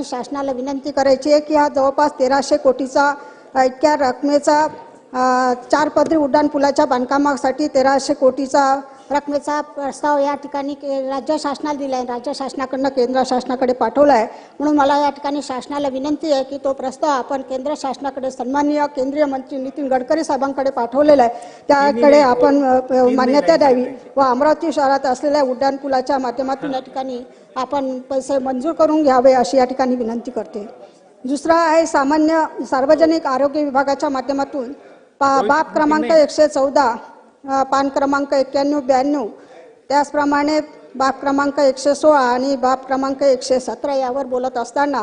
ठिकाणी शासनाला विनंती करायची आहे की हा जवळपास तेराशे कोटीचा इतक्या रकमेचा चार पदरी उड्डाणपुलाच्या बांधकामासाठी तेराशे कोटीचा रकमेचा प्रस्ताव या ठिकाणी के- राज्य शासनाला दिला आहे राज्य शासनाकडनं केंद्र शासनाकडे पाठवला आहे म्हणून मला या ठिकाणी शासनाला विनंती आहे की तो प्रस्ताव आपण केंद्र शासनाकडे सन्माननीय केंद्रीय मंत्री नितीन गडकरी साहेबांकडे पाठवलेला आहे. त्याकडे आपण मान्यता द्यावी. व अमरावती शहरात असलेल्या उड्डाणपुलाच्या माध्यमातून या ठिकाणी आपण पैसे मंजूर करून घ्यावे अशी या ठिकाणी विनंती करते. दुसरा आहे सामान्य सार्वजनिक आरोग्य विभागाच्या माध्यमातून पा बाब क्रमांक एकशे चौदा. पान क्रमांक एक्क्याण्णव ब्याण्णव. त्याचप्रमाणे बाब क्रमांक एकशे सोळा आणि बाब क्रमांक एकशे सतरा यावर बोलत असताना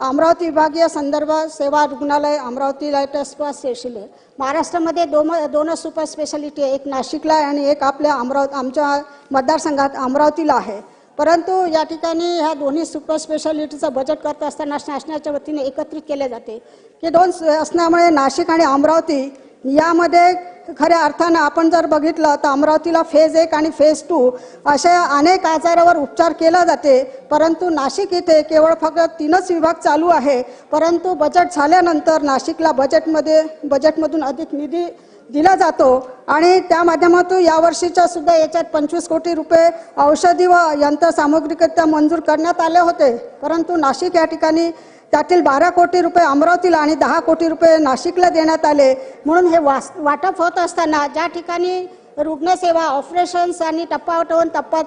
अमरावती विभागीय संदर्भ सेवा रुग्णालय अमरावती लायटस स्पेशल महाराष्ट्रामध्ये दोन दोनच सुपर स्पेशालिटी आहे. एक नाशिकला आहे आणि एक आपल्या अमरावती आमच्या मतदारसंघात अमरावतीला आहे. परंतु या ठिकाणी ह्या दोन्ही सुपर स्पेशालिटीचं बजेट करत असताना शासनाच्या वतीने एकत्रित केले जाते. की दोन असल्यामुळे नाशिक आणि अमरावती यामध्ये खऱ्या अर्थानं आपण जर बघितलं तर अमरावतीला फेज एक आणि फेज टू अशा अनेक आजारावर उपचार केला जाते. परंतु नाशिक इथे केवळ फक्त तीनच विभाग चालू आहे. परंतु बजेट झाल्यानंतर नाशिकला बजेटमध्ये बजेटमधून अधिक निधी दिला जातो. आणि त्या माध्यमातून यावर्षीच्या सुद्धा याच्यात पंचवीस कोटी रुपये औषधी व यंत्रसामुग्रीकरित्या मंजूर करण्यात आले होते. परंतु नाशिक या ठिकाणी त्यातील बारा कोटी रुपये अमरावतीला आणि दहा कोटी रुपये नाशिकला देण्यात आले. म्हणून हे वास वाटप होत असताना ज्या ठिकाणी रुग्णसेवा ऑपरेशन्स आणि टप्पा दोन टप्पा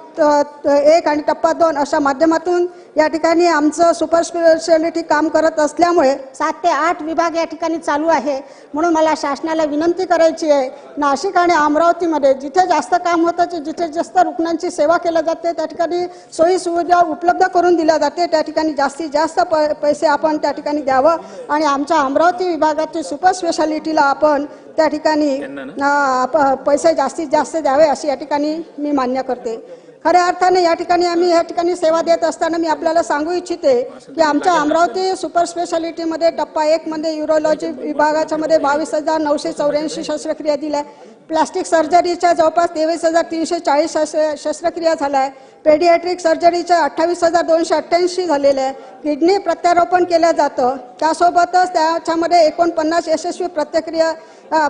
एक आणि टप्पा दोन अशा माध्यमातून या ठिकाणी आमचं सुपर स्पेशालिटी काम करत असल्यामुळे सात ते आठ विभाग या ठिकाणी चालू आहे. म्हणून मला शासनाला विनंती करायची आहे नाशिक आणि अमरावतीमध्ये जिथे जास्त काम होतं ते जिथे जास्त रुग्णांची सेवा केल्या जाते त्या ठिकाणी सोयी सुविधा उपलब्ध करून दिल्या जाते. त्या ठिकाणी जास्तीत जास्त प पैसे आपण त्या ठिकाणी द्यावं आणि आमच्या अमरावती विभागातील सुपर स्पेशालिटीला आपण त्या ठिकाणी पैसे जास्तीत जास्त द्यावे अशी या ठिकाणी मी मान्य करते. खऱ्या अर्थाने या ठिकाणी आम्ही या ठिकाणी सेवा देत असताना मी आपल्याला सांगू इच्छिते की आमच्या अमरावती सुपर स्पेशालिटीमध्ये टप्पा एक मध्ये युरोलॉजी विभागाच्या मध्ये बावीस हजार नऊशे चौऱ्याऐंशी शस्त्रक्रिया दिल्या. प्लास्टिक सर्जरीच्या जवळपास तेवीस हजार तीनशे चाळीस शस्त्र शस्त्रक्रिया झाल्या. आहे पेडियाट्रिक सर्जरीच्या अठ्ठावीस हजार दोनशे अठ्ठ्याऐंशी झालेले आहे किडनी प्रत्यारोपण केलं जातं. त्यासोबतच त्याच्यामध्ये एकोणपन्नास यशस्वी प्रत्यक्रिया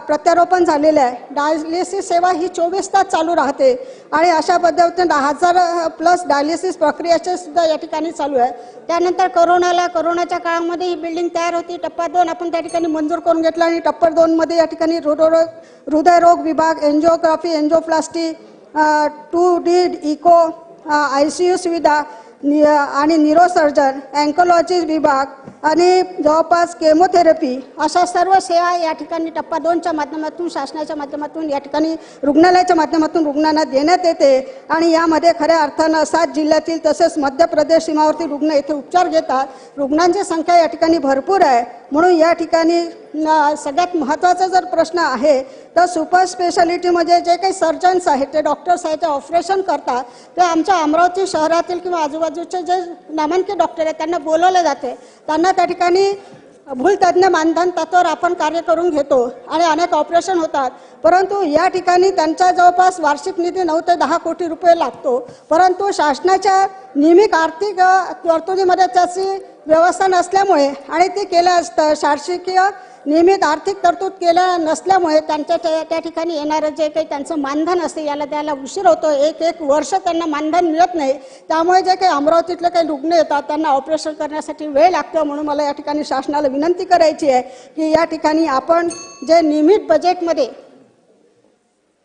प्रत्यारोपण झालेलं आहे. डायलिसिस सेवा ही चोवीस तास चालू राहते आणि अशा पद्धतीने दहा हजार प्लस डायलिसिस प्रक्रियाचे सुद्धा या ठिकाणी चालू आहे. त्यानंतर करोनाला करोनाच्या काळामध्ये ही बिल्डिंग तयार होती. टप्पा दोन आपण त्या ठिकाणी मंजूर करून घेतला आणि टप्पा दोनमध्ये या ठिकाणी हृदयरोग हृदयरोग विभाग angiography angioplasty two D echo I C U सुविधा नि आणि न्यूरोसर्जन अँकोलॉजी विभाग आणि जवळपास केमोथेरपी अशा सर्व सेवा या ठिकाणी टप्पा दोनच्या माध्यमातून शासनाच्या माध्यमातून या ठिकाणी रुग्णालयाच्या माध्यमातून रुग्णांना देण्यात येते. आणि यामध्ये खऱ्या अर्थानं सात जिल्ह्यातील तसेच मध्य प्रदेश सीमावरती रुग्ण येथे उपचार घेतात. रुग्णांची संख्या या ठिकाणी भरपूर आहे. म्हणून या ठिकाणी सगळ्यात महत्त्वाचा जर प्रश्न आहे तर सुपर स्पेशालिटीमध्ये म्हणजे जे काही सर्जन्स आहेत ते डॉक्टर्स आहेत ते ऑपरेशन करतात ते आमच्या अमरावती शहरातील किंवा आजूबाजूचे जे नामांकित डॉक्टर आहेत त्यांना बोलवले जाते. त्यांना त्या ठिकाणी भूलतज्ञ मानधन तत्वावर आपण कार्य करून घेतो आणि अनेक ऑपरेशन होतात. परंतु या ठिकाणी त्यांचा जवळपास वार्षिक निधी नऊ ते दहा कोटी रुपये लागतो. परंतु शासनाच्या नियमित आर्थिक तरतुदीमध्ये त्याची व्यवस्था नसल्यामुळे आणि ते केलं असतं. शासकीय नियमित आर्थिक तरतूद केलं नसल्यामुळे त्यांच्या त्या त्या ठिकाणी येणारं जे काही त्यांचं मानधन असते याला द्यायला उशीर होतो. एक एक वर्ष त्यांना मानधन मिळत नाही. त्यामुळे जे काही अमरावतीतले काही रुग्ण येतात त्यांना ऑपरेशन करण्यासाठी वेळ लागतो म्हणून मला या ठिकाणी शासनाला विनंती करायची आहे की या ठिकाणी आपण जे नियमित बजेटमध्ये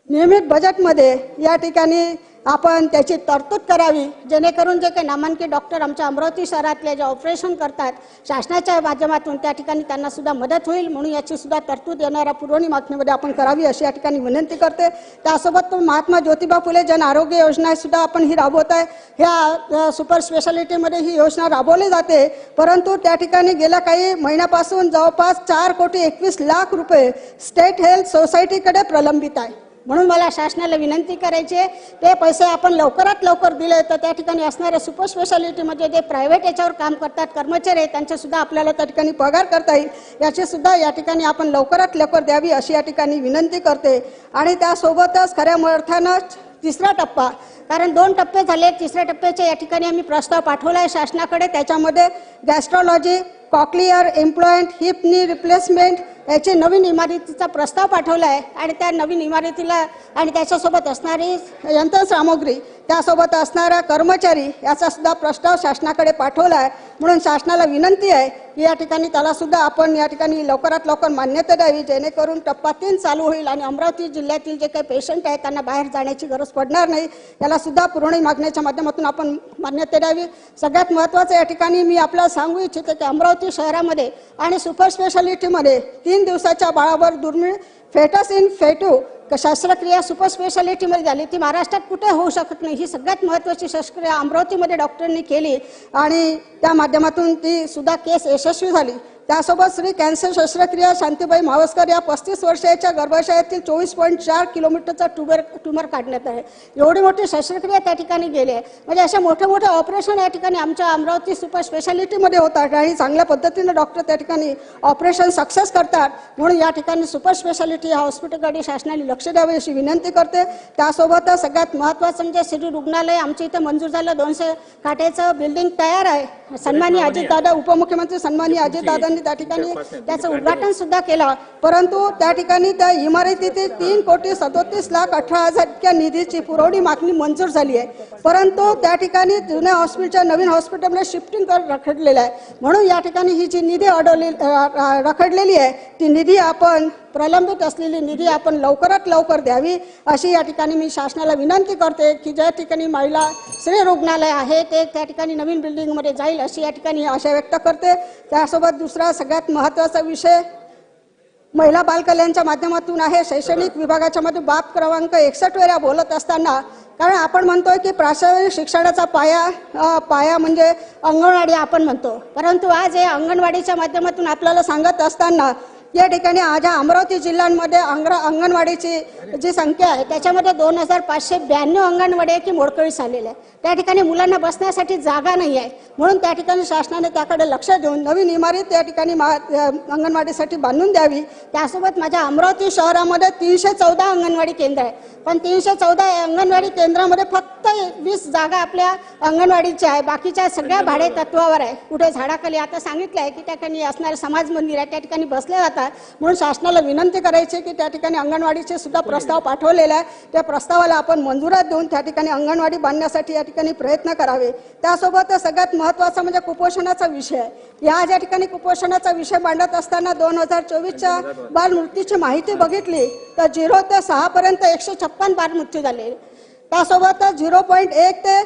नियमित बजेटमध्ये या ठिकाणी आपण त्याची तरतूद करावी जेणेकरून जे काही नामांकित डॉक्टर आमच्या अमरावती शहरातले जे ऑपरेशन करतात शासनाच्या माध्यमातून त्या ठिकाणी त्यांना सुद्धा मदत होईल म्हणून याची सुद्धा तरतूद येणाऱ्या पुरवणी मागणीमध्ये आपण करावी अशी या ठिकाणी विनंती करते. त्यासोबत तो महात्मा ज्योतिबा फुले जन आरोग्य योजना सुद्धा आपण ही राबवत आहे. ह्या सुपर स्पेशालिटीमध्ये ही योजना राबवली जाते परंतु त्या ठिकाणी गेल्या काही महिन्यापासून जवळपास चार कोटी एकवीस लाख रुपये स्टेट हेल्थ सोसायटीकडे प्रलंबित आहे. म्हणून मला शासनाला विनंती करायची आहे ते पैसे आपण लवकरात लवकर दिले तर त्या ठिकाणी असणाऱ्या सुपर स्पेशालिटीमध्ये जे प्रायव्हेट याच्यावर काम करतात कर्मचारी आहेत त्यांच्यासुद्धा आपल्याला त्या ठिकाणी पगार करता येईल. याचीसुद्धा या ठिकाणी आपण लवकरात लवकर द्यावी अशी या ठिकाणी विनंती करते. आणि त्यासोबतच खऱ्या अर्थानं तिसरा टप्पा कारण दोन टप्पे झाले तिसऱ्या टप्प्याच्या या ठिकाणी आम्ही प्रस्ताव पाठवला आहे शासनाकडे त्याच्यामध्ये gastroenterology cochlear implant hip knee replacement याची नवीन इमारतीचा प्रस्ताव पाठवला आहे आणि त्या नवीन इमारतीला आणि त्याच्यासोबत असणारी यंत्रसामुग्री त्यासोबत असणारा कर्मचारी याचा सुद्धा प्रस्ताव शासनाकडे पाठवला आहे म्हणून शासनाला विनंती आहे की या ठिकाणी त्यालासुद्धा आपण या ठिकाणी लवकरात लवकर मान्यता द्यावी जेणेकरून टप्पा तीन चालू होईल आणि अमरावती जिल्ह्यातील जे काही पेशंट आहेत त्यांना बाहेर जाण्याची गरज पडणार नाही. यालासुद्धा पुरवणी मागण्याच्या माध्यमातून आपण मान्यता द्यावी. सगळ्यात महत्त्वाचं या ठिकाणी मी आपल्याला सांगू इच्छिते की अमरावती शहरामध्ये आणि सुपर स्पेशालिटीमध्ये तीन दिवसाच्या बाळावर दुर्मिळ फेटस इन फेटू शस्त्रक्रिया सुपर स्पेशालिटीमध्ये झाली. ती महाराष्ट्रात कुठे होऊ शकत नाही? ही सगळ्यात महत्त्वाची शस्त्रक्रिया अमरावतीमध्ये डॉक्टरांनी केली आणि त्या माध्यमातून ती सुद्धा केस यशस्वी झाली. त्यासोबत श्री कॅन्सर शस्त्रक्रिया शांतीबाई मावस्कर या पस्तीस वर्षाच्या गर्भाशयातील चोवीस पॉईंट चार किलोमीटरचा ट्युबर ट्युमर काढण्यात आहे. एवढी मोठी शस्त्रक्रिया त्या ठिकाणी गेली आहे. म्हणजे अशा मोठे मोठे ऑपरेशन या ठिकाणी आमच्या अमरावती सुपर स्पेशालिटीमध्ये होतात आणि चांगल्या पद्धतीने डॉक्टर त्या ठिकाणी ऑपरेशन सक्सेस करतात. म्हणून या ठिकाणी सुपर स्पेशालिटी या हॉस्पिटलकडे शासनाने लक्ष द्यावे अशी विनंती करते. त्यासोबतच सगळ्यात महत्त्वाचं म्हणजे श्री रुग्णालय आमच्या इथे मंजूर झालं दोनशे खाटेचं बिल्डिंग तयार आहे. सन्मानी अजितदादा उपमुख्यमंत्री सन्मानी अजितदादांनी त्या ठिकाणी त्याचं उद्घाटन सुद्धा केलं. परंतु त्या ठिकाणी त्या इमारतीतील तीन कोटी सदोतीस लाख अठरा हजार इतक्या निधीची पुरवणी मागणी मंजूर झाली आहे. परंतु त्या ठिकाणी जुन्या हॉस्पिटलच्या नवीन हॉस्पिटलमध्ये शिफ्टिंग कर रखडलेलं आहे. म्हणून या ठिकाणी ही जी निधी अडवली रखडलेली आहे ती निधी आपण प्रलंबित असलेली निधी आपण लवकरात लवकर द्यावी अशी या ठिकाणी मी शासनाला विनंती करते की ज्या ठिकाणी महिला श्री रुग्णालय आहे ते त्या ठिकाणी नवीन बिल्डिंगमध्ये जाईल अशी या ठिकाणी आशा व्यक्त करते. त्यासोबत दुसरा सगळ्यात महत्त्वाचा विषय महिला बालकल्याणच्या माध्यमातून आहे. शैक्षणिक विभागाच्या मध्ये बाब क्रमांक एकसष्ट वेळा बोलत असताना कारण आपण म्हणतोय की प्राशासनिक शिक्षणाचा पाया पाया म्हणजे अंगणवाडी आपण म्हणतो. परंतु आज हे अंगणवाडीच्या माध्यमातून आपल्याला सांगत असताना या ठिकाणी आज अमरावती जिल्ह्यांमध्ये अंग्र अंगणवाडीची जी संख्या आहे त्याच्यामध्ये दोन हजार पाचशे ब्याण्णव अंगणवाडी आहे की मोडकळीस झालेली आहे. त्या ठिकाणी मुलांना बसण्यासाठी जागा नाही आहे. म्हणून त्या ठिकाणी शासनाने त्याकडे लक्ष देऊन नवीन इमारत त्या ठिकाणी मा अंगणवाडीसाठी बांधून द्यावी. त्यासोबत माझ्या अमरावती शहरामध्ये तीनशे चौदा अंगणवाडी केंद्र आहे. पण तीनशे चौदा अंगणवाडी केंद्रामध्ये फक्त वीस जागा आपल्या अंगणवाडीच्या आहे. बाकीच्या सगळ्या भाडे तत्वावर आहे. कुठे झाडाखाली आता सांगितलं आहे की त्या ठिकाणी असणारं समाज मंदिर आहे. त्या ठिकाणी बसले जातात. म्हणून शासनाला विनंती करायची की त्या ठिकाणी अंगणवाडीचे सुद्धा प्रस्ताव पाठवलेला आहे. त्या प्रस्तावाला आपण मंजुरात देऊन त्या ठिकाणी अंगणवाडी बांधण्यासाठी या ठिकाणी प्रयत्न करावे. त्यासोबत सगळ्यात महत्त्वाचा म्हणजे कुपोषणाचा विषय या ज्या ठिकाणी कुपोषणाचा विषय मांडत असताना दोन हजार चोवीसच्या बालमृत्यूची माहिती बघितली तर झिरो ते सहापर्यंत एकशे छप्पन बालमृत्यू झाले. त्यासोबत झिरो पॉईंट एक ते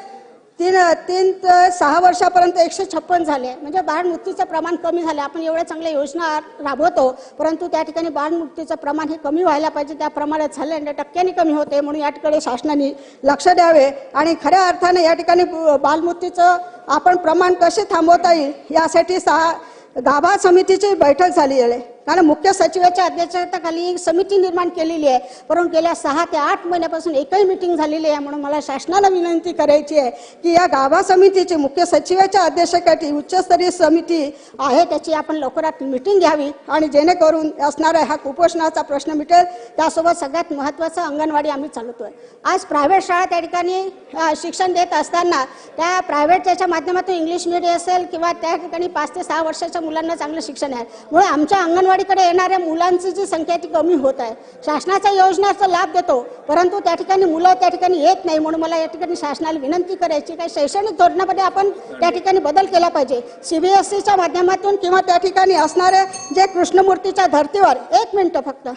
तीन तीन ते सहा वर्षापर्यंत एकशे छप्पन झाले. म्हणजे बाळमृत्यूचं प्रमाण कमी झालं. आपण एवढ्या चांगल्या योजना राबवतो परंतु त्या ठिकाणी बाळमृत्यूचं प्रमाण हे कमी व्हायला पाहिजे. त्या प्रमाणात झालं आणि टक्क्यांनी कमी होते म्हणून या ठिकाणी शासनाने लक्ष द्यावे. आणि खऱ्या अर्थाने या ठिकाणी बालमृत्यूचं आपण प्रमाण कसे थांबवता येईल यासाठी सहा गाभा समितीची बैठक झाली आहे. कारण मुख्य सचिवाच्या अध्यक्षतेखाली एक समिती निर्माण केलेली आहे. परंतु गेल्या सहा ते आठ महिन्यापासून एकही मिटिंग झालेली आहे म्हणून मला शासनाला विनंती करायची आहे की या गाभा समितीची मुख्य सचिवाच्या अध्यक्षतेखाली उच्चस्तरीय समिती आहे त्याची आपण लवकरात मिटिंग घ्यावी आणि जेणेकरून असणारा हा कुपोषणाचा प्रश्न मिटेल. त्यासोबत सगळ्यात महत्त्वाचं अंगणवाडी आम्ही चालवतोय. आज प्रायव्हेट शाळा त्या ठिकाणी शिक्षण देत असताना त्या प्रायव्हेट त्याच्या माध्यमातून इंग्लिश मीडियम असेल किंवा त्या ठिकाणी पाच ते सहा वर्षाच्या मुलांना चांगलं शिक्षण आहे. म्हणून आमच्या अंगणवाडी अंगणवाडीकडे येणाऱ्या मुलांची जी संख्या ती कमी होत आहे. शासनाच्या योजनाचा लाभ देतो परंतु त्या ठिकाणी मुलं त्या ठिकाणी येत नाही म्हणून मला या ठिकाणी शासनाला विनंती करायची काही शैक्षणिक धोरणामध्ये आपण त्या ठिकाणी बदल केला पाहिजे. सीबीएसईच्या माध्यमातून किंवा त्या ठिकाणी असणारे जे कृष्णमूर्तीच्या धर्तीवर एक मिनटं फक्त.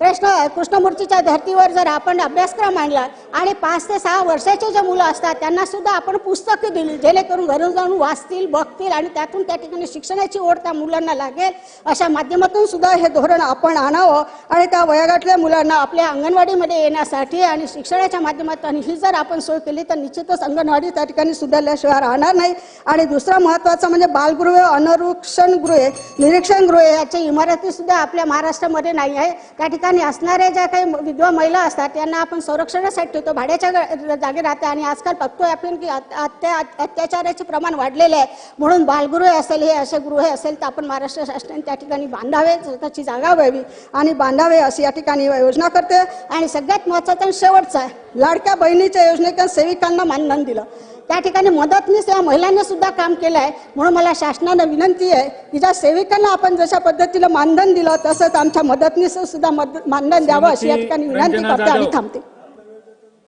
प्रश्न कृष्णमूर्तीच्या धर्तीवर जर आपण अभ्यासक्रम आणला आणि पाच ते सहा वर्षाचे जे मुलं असतात त्यांना सुद्धा आपण पुस्तकं दिली जेणेकरून घरून जाऊन वाचतील बघतील आणि त्यातून त्या ठिकाणी शिक्षणाची ओढ त्या मुलांना लागेल अशा माध्यमातून सुद्धा हे धोरण आपण आणावं आणि त्या वयोगटातल्या मुलांना आपल्या अंगणवाडीमध्ये येण्यासाठी आणि शिक्षणाच्या माध्यमातून ही जर आपण सोय केली तर निश्चितच अंगणवाडी त्या ठिकाणी सुधारल्याशिवाय राहणार नाही. आणि दुसरा महत्त्वाचा म्हणजे बालगृहे अनरुक्षण गृहे निरीक्षण गृहे याच्या इमारती सुद्धा आपल्या महाराष्ट्रामध्ये नाही आहे. त्या ठिकाणी ठिकाणी असणाऱ्या ज्या काही विधवा महिला असतात त्यांना आपण संरक्षणासाठी ठेवतो. भाड्याच्या ग- जागी राहते आणि आजकाल बघतोय आपण की अत्या अत्याचाराचे प्रमाण वाढलेले आहे. म्हणून बालगृहे असेल हे असे गृहे असेल तर आपण महाराष्ट्र शासनाने त्या ठिकाणी बांधावे स्वतःची जागा व्हावी आणि बांधावे अशी या ठिकाणी योजना करते आणि सगळ्यात महत्त्वाचा शेवटचा आहे लाडक्या बहिणीच्या योजनेच्या सेविकांना मानधन दिलं. त्या ठिकाणी मदतनीस या महिलांनी सुद्धा काम केलं आहे म्हणून मला शासनानं विनंती आहे की ज्या सेविकांना आपण जशा पद्धतीनं मानधन दिलं तसंच आमच्या मदतनीस सुद्धा मद मानधन द्यावं अशी या ठिकाणी विनंती करते आणि थांबते.